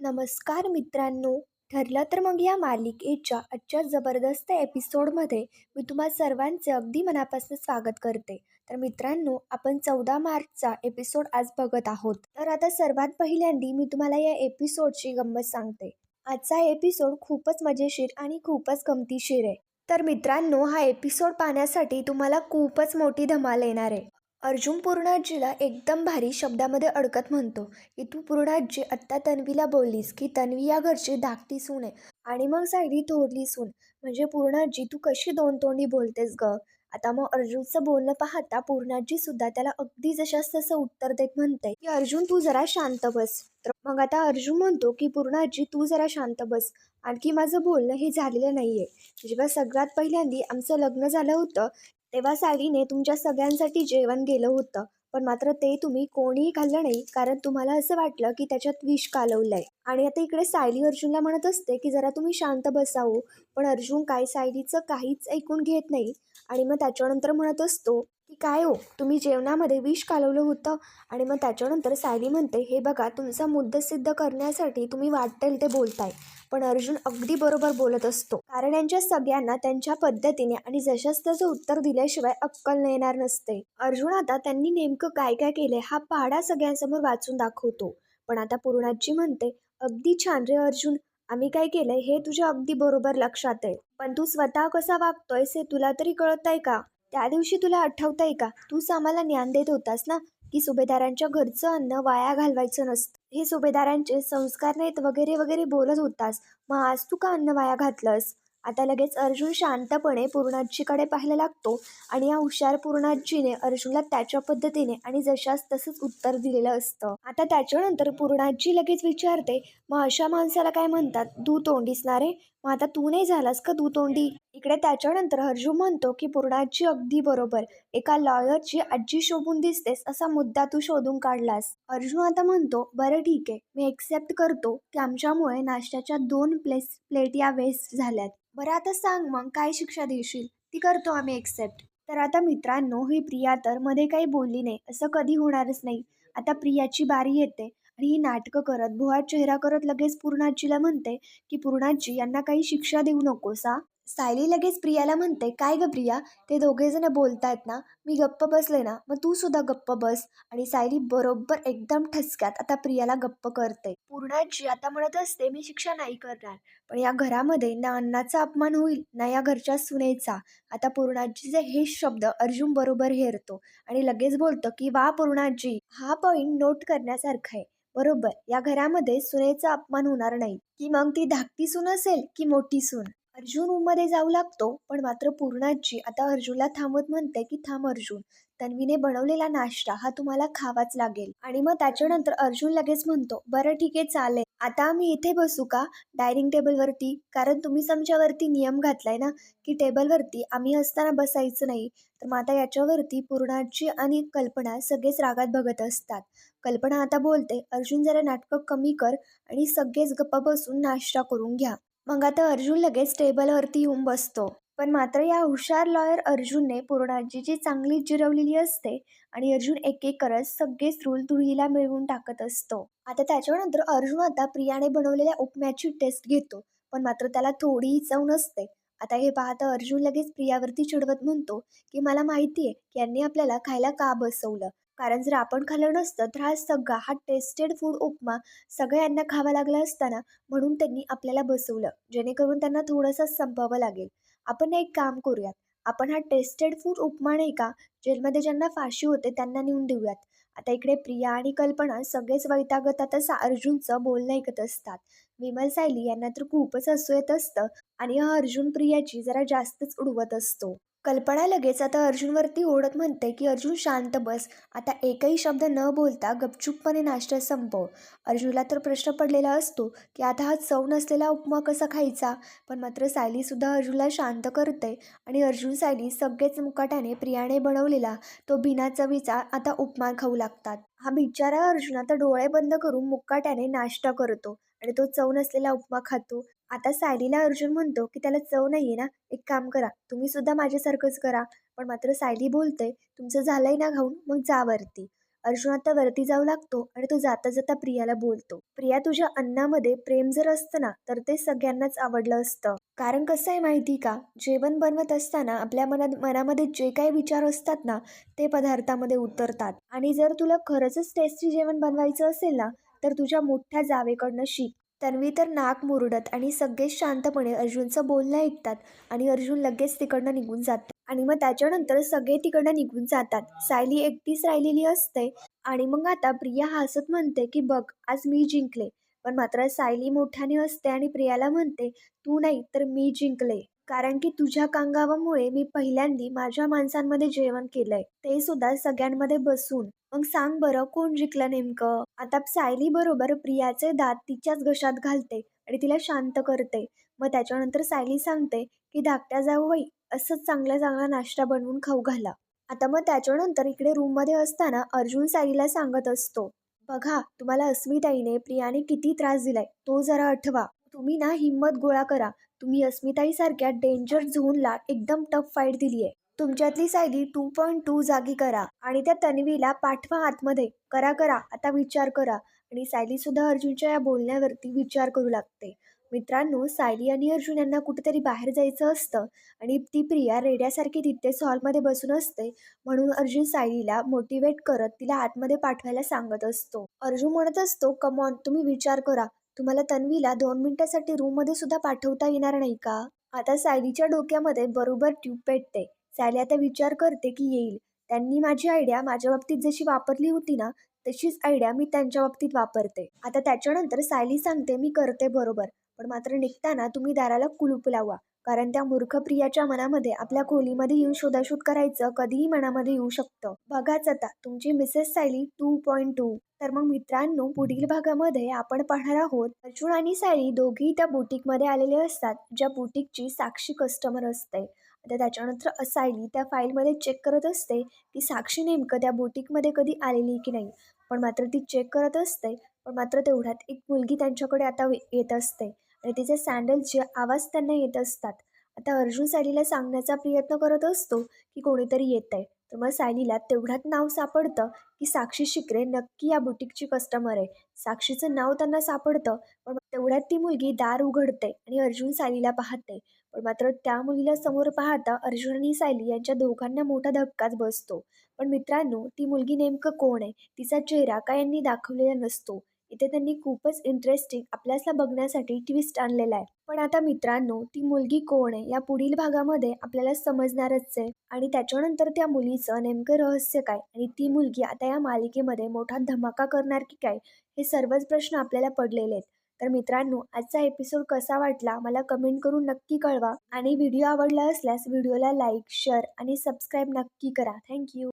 नमस्कार मित्रांनो ठरलं तर मग या मालिकेच्या आजच्या जबरदस्त एपिसोडमध्ये मी तुम्हा सर्वांचे अगदी मनापासून स्वागत करते. तर मित्रांनो आपण चौदा मार्चचा एपिसोड आज बघत आहोत. तर आता सर्वात पहिल्यांदी मी तुम्हाला या एपिसोडची गंमत सांगते. आजचा एपिसोड खूपच मजेशीर आणि खूपच गमतीशीर आहे. तर मित्रांनो हा एपिसोड पाहण्यासाठी तुम्हाला खूपच मोठी धमाल येणार आहे. अर्जुन पूर्णाजीला एकदम भारी शब्दामध्ये अडकत म्हणतो. की तू पूर्णाजी आत्ता तन्वीला बोललीस की तन्वी या घरची धाकटी सून आहे आणि मग सायली थोरली सून. म्हणजे पूर्णाजी तू कशी दोन तोंडी बोलतेस ग? आता मग अर्जुनचं बोलणं पाहता पूर्णाजी सुद्धा त्याला अगदी जशास तसं उत्तर देत म्हणते की अर्जुन तू जरा शांत बस. तर मग आता अर्जुन म्हणतो की पूर्णाजी तू जरा शांत बस. आणखी माझं बोलणं हे झालेलं नाहीये. म्हणजे जेव्हा सगळ्यात पहिल्यांदी आमचं लग्न झालं होतं तेव्हा सायलीने तुमच्या सगळ्यांसाठी जेवण गेलं होतं पण मात्र ते तुम्ही कोणीही खाल्लं नाही कारण तुम्हाला असं वाटलं की त्याच्यात विष कालवलंय. आणि आता इकडे सायली अर्जुनला म्हणत असते की जरा तुम्ही शांत बसावं पण अर्जुन काय सायलीचं काहीच ऐकून घेत नाही. आणि मग त्याच्यानंतर म्हणत असतो की काय हो तुम्ही जेवणामध्ये विष कालवलं होतं? आणि मग त्याच्यानंतर सायली म्हणते हे बघा तुमचा मुद्दा सिद्ध करण्यासाठी तुम्ही वाटेल ते बोलताय. पण अर्जुन अगदी बरोबर बोलत असतो. कारण यांच्या सगळ्यांना त्यांच्या पद्धतीने आणि जशाच त्याचं उत्तर दिल्याशिवाय अक्कल येणार नसते. अर्जुन आता त्यांनी नेमकं काय काय केलंय हा पहाडा सगळ्यांसमोर वाचून दाखवतो. पण आता पूर्णाजी म्हणते अगदी छान रे अर्जुन आम्ही काय केलंय हे तुझ्या अगदी बरोबर लक्षात आहे. पण तू स्वतः कसा वागतोयस हे तुला तरी कळत आहे का? त्या दिवशी तुला आठवत आहे का? तूच आम्हाला ज्ञान देत होतास ना? की सुभेदारांच्या घरचं अन्न वाया घालवायचं नसतं. हे सुभेदारांचे संस्कार नाहीत वगैरे वगैरे बोलत होतास. मग आज तू का अन्न वाया घातलंस? आता लगेच अर्जुन शांतपणे पूर्णाजीकडे पाहायला लागतो आणि या हुशार पूर्णाजीने अर्जुनला त्याच्या पद्धतीने आणि जशास तसंच उत्तर दिलेलं असतं. आता त्याच्यानंतर पूर्णाजी लगेच विचारते मग अशा माणसाला काय म्हणतात? तू तोंडीस ना रे मग आता तू नाही झालास का तू तोंडी? इकडे त्याच्यानंतर अर्जुन म्हणतो की पूर्णाजी अगदी बरोबर. एका लॉयरची आजी शोभून दिसतेस असा मुद्दा तू शोधून काढलास. अर्जुन आता म्हणतो बरं ठीक आहे. मी एक्सेप्ट करतो की आमच्यामुळे नाश्त्याच्या दोन प्लेस प्लेट या वेस्ट झाल्यात. बरं आता सांग मग काय शिक्षा देशील? ती करतो आम्ही एक्सेप्ट तर आता मित्रांनो ही प्रिया तर मध्ये काही बोलली नाही. असं कधी होणारच नाही. आता प्रियाची बारी येते आणि ही नाटकं करत भुवा चेहरा करत लगेच पूर्णाजीला म्हणते की पूर्णाजी यांना काही शिक्षा देऊ नकोसा सायली लगेच प्रियाला म्हणते काय ग प्रिया? ते दोघेजण बोलतायत ना मी गप्प बसले ना मग तू सुद्धा गप्प बस. आणि सायली बरोबर एकदम ठसक्यात आता प्रियाला गप्प करते. पूर्णाजी आता म्हणत असते मी शिक्षा नाही करणार. पण या घरामध्ये ना अन्नाचा अपमान होईल ना या घरच्या सुनेचा. आता पूर्णाजीचे हे शब्द अर्जुन बरोबर हेरतो आणि लगेच बोलतो की वा पूर्णाजी हा पॉईंट नोट करण्यासारखा आहे. बरोबर या घरामध्ये सुनेचा अपमान होणार नाही. की मग ती धाकटी सून असेल की मोठी सून? अर्जुन रूममध्ये जाऊ लागतो पण मात्र पूर्णाजी आता अर्जुनला थांबत म्हणते की थांब अर्जुन तन्वीने बनवलेला नाश्ता हा तुम्हाला खावाच लागेल. आणि मग त्याच्यानंतर अर्जुन लगेच म्हणतो बरं ठीक आहे चालेल. आता आम्ही इथे बसू का? डायनिंग टेबलवरती? कारण तुम्हीच आमच्यावरती नियम घातलाय ना की टेबलवरती आम्ही असताना बसायचं नाही. तर मग आता याच्यावरती पूर्णाची आणि कल्पना सगळेच रागात बघत असतात. कल्पना आता बोलते अर्जुन जरा नाटकं कमी कर आणि सगळेच गप्पा बसून नाश्ता करून घ्या. मग आता अर्जुन लगेच टेबलवरती येऊन बसतो. पण मात्र या हुशार लॉयर अर्जुनने पूर्णाजीची चांगली जिरवलेली असते आणि अर्जुन एक एक करत सगळेच रूल तुळीला मिळवून टाकत असतो. आता त्याच्यानंतर अर्जुन आता प्रियाने बनवलेल्या उपम्याची टेस्ट घेतो. पण मात्र त्याला थोडीही चव नसते. आता हे पाहता अर्जुन लगेच प्रियावरती चिडवत म्हणतो की मला माहिती आहे की यांनी आपल्याला खायला का बसवलं? कारण जर आपण खाल्लं नसतं तर हा सगळा हा टेस्टेड फूड उपमा सगळ्यांना खावा लागला असताना म्हणून त्यांनी आपल्याला बसवलं जेणेकरून त्यांना थोडंसं संपवावं लागेल. आपण एक काम करूयात. आपण हा टेस्टेड फूड उपमा नाही का जेलमध्ये ज्यांना फाशी होते त्यांना नेऊन देऊयात. आता इकडे प्रिया आणि कल्पना सगळेच वैतागत आता अर्जुनचं बोलणं ऐकत असतात. विमल सायली यांना तर खूपच हसू येत असतं आणि हा अर्जुन प्रियाची जरा जास्तच उडवत असतो. कल्पना लगेच आता अर्जुनवरती ओढत म्हणते की अर्जुन शांत बस. आता एकही शब्द न बोलता गपचूपपणे नाश्ता संपव. अर्जुनला तर प्रश्न पडलेला असतो की आता हा चव नसलेला उपमा कसा खायचा? पण मात्र सायलीसुद्धा अर्जुनला शांत करते आणि अर्जुन सायली सगळेच मुकाट्याने प्रियाने बनवलेला तो बिना चवीचा आता उपमा खाऊ लागतात. हा बिचारा अर्जुन आता डोळे बंद करून मुकाट्याने नाश्ता करतो आणि तो चव नसलेला उपमा खातो. आता सायलीला अर्जुन म्हणतो की त्याला चव नाही आहे ना एक काम करा तुम्ही सुद्धा माझ्यासारखंच करा. पण मात्र सायली बोलते तुमचं झालंय ना घाऊन मग जा वरती. अर्जुन आता वरती जाऊ लागतो आणि तो जाता जाता प्रियाला बोलतो. प्रिया तुझ्या अन्नामध्ये प्रेम जर असतं ना तर ते सगळ्यांनाच आवडलं असतं. कारण कसं आहे माहिती का? जेवण बनवत असताना आपल्या मनात मनामध्ये जे काही विचार असतात ना ते पदार्थामध्ये उतरतात. आणि जर तुला खरंच टेस्टी जेवण बनवायचं असेल ना तर तुझ्या मोठ्या जावेकडनं शिक. तन्वी तर नाक मुरडत आणि सगळेच शांतपणे अर्जुनचं बोलणं ऐकतात आणि अर्जुन लगेच तिकडनं निघून जातो. आणि मग त्याच्यानंतर सगळे तिकडनं निघून जातात. सायली एकटीच राहिलेली असते आणि मग आता प्रिया हसत म्हणते की बघ आज मी जिंकले. पण मात्र सायली मोठ्याने असते आणि प्रियाला म्हणते तू नाही तर मी जिंकले. कारण की तुझ्या कांगावामुळे मी पहिल्यांदी माझ्या माणसांमध्ये जेवण केलंय. ते सुद्धा सगळ्यांमध्ये बसून. मग सांग बरं कोण जिंकलं नेमकं? आता सायली बरोबर प्रियाचे दात तिच्याच घशात घालते आणि तिला शांत करते. मग त्याच्यानंतर सायली सांगते की धाकट्या जाऊबाई असंच चांगला चांगला नाश्ता बनवून खाऊ घाला. आता मग त्याच्यानंतर इकडे रूममध्ये असताना अर्जुन सायलीला सांगत असतो बघा तुम्हाला अस्मिताईने प्रियाने किती त्रास दिलाय तो जरा आठवा. तुम्ही ना हिंमत गोळा करा. तुम्ही अस्मिताईसारख्या डेंजर झोनला एकदम टफ फाईट दिली आहे तुमच्यातली सायली टू पॉईंट टू जागी करा आणि त्या तन्वीला पाठवा आतमध्ये. करा करा. आता विचार करा. आणि सायली सुद्धा अर्जुनच्या या बोलण्यावरती विचार करू लागते. मित्रांनो सायली आणि अर्जुन यांना कुठेतरी बाहेर जायचं असतं आणि ती प्रिया रेड्यासारखी तिथेच हॉलमध्ये बसून असते म्हणून अर्जुन सायलीला मोटिवेट करत तिला आतमध्ये पाठवायला सांगत असतो. अर्जुन म्हणत असतो कमॉन तुम्ही विचार करा. तुम्हाला तन्वीला दोन मिनिटासाठी रूममध्ये सुद्धा पाठवता येणार नाही का? आता सायलीच्या डोक्यामध्ये बरोबर ट्यूब पेटते. सायली आता विचार करते की येईल. त्यांनी माझी आयडिया माझ्या बाबतीत जशी वापरली होती ना तशीच आयडिया मी त्यांच्या बाबतीत वापरते. आता त्याच्यानंतर सायली सांगते मी करते बरोबर. पण मात्र निघताना तुम्ही दाराला कुलूप लावा. कारण त्या मूर्ख प्रियाच्या मनामध्ये आपल्या खोलीमध्ये येऊन शोधाशोध करायचं कधीही मनामध्ये येऊ शकतं. बघाच आता तुमची Mrs Sayali two point two तर मग मित्रांनो पुढील भागामध्ये आपण पाहणार आहोत अर्जुन आणि सायली दोघेही त्या बुटीकमध्ये आलेले असतात ज्या बुटीकची साक्षी कस्टमर असते. आता त्याच्यानंतर सायली त्या फाईलमध्ये चेक करत असते की साक्षी नेमकं त्या बुटीकमध्ये कधी आलेली की नाही. पण मात्र ती चेक करत असते पण मात्र तेवढ्यात एक मुलगी त्यांच्याकडे आता येत असते. आणि तिचे सँडलचे आवाज त्यांना येत असतात. आता अर्जुन सायलीला सांगण्याचा प्रयत्न करत असतो की कोणीतरी येत आहे तर मग सायलीला तेवढ्यात नाव सापडतं की साक्षी शिकरे नक्की या बुटीकची कस्टमर आहे. साक्षीचं नाव त्यांना सापडतं पण तेवढ्यात ती मुलगी दार उघडते आणि अर्जुन सायलीला पाहते. पण मात्र त्या मुलीला समोर पाहता अर्जुन आणि सायली यांच्या दोघांना मोठा धक्काच बसतो. पण मित्रांनो ती मुलगी नेमकं कोण आहे? तिचा चेहरा काय यांनी दाखवलेला नसतो. इथे त्यांनी खूपच इंटरेस्टिंग आपल्याला बघण्यासाठी ट्विस्ट आणलेला आहे. पण आता मित्रांनो ती मुलगी कोण आहे? या पुढील भागामध्ये आपल्याला समजणारच आहे. आणि त्याच्यानंतर त्या मुलीचं नेमकं रहस्य काय? आणि ती मुलगी आता या मालिकेमध्ये मोठा धमाका करणार की काय? हे सर्वच प्रश्न आपल्याला पडलेले आहेत. तर मित्रांनो आजचा एपिसोड कसा वाटला? मला कमेंट करून नक्की कळवा. आणि व्हिडिओ आवडला असल्यास व्हिडिओला लाईक शेअर आणि सबस्क्राईब नक्की करा. थँक्यू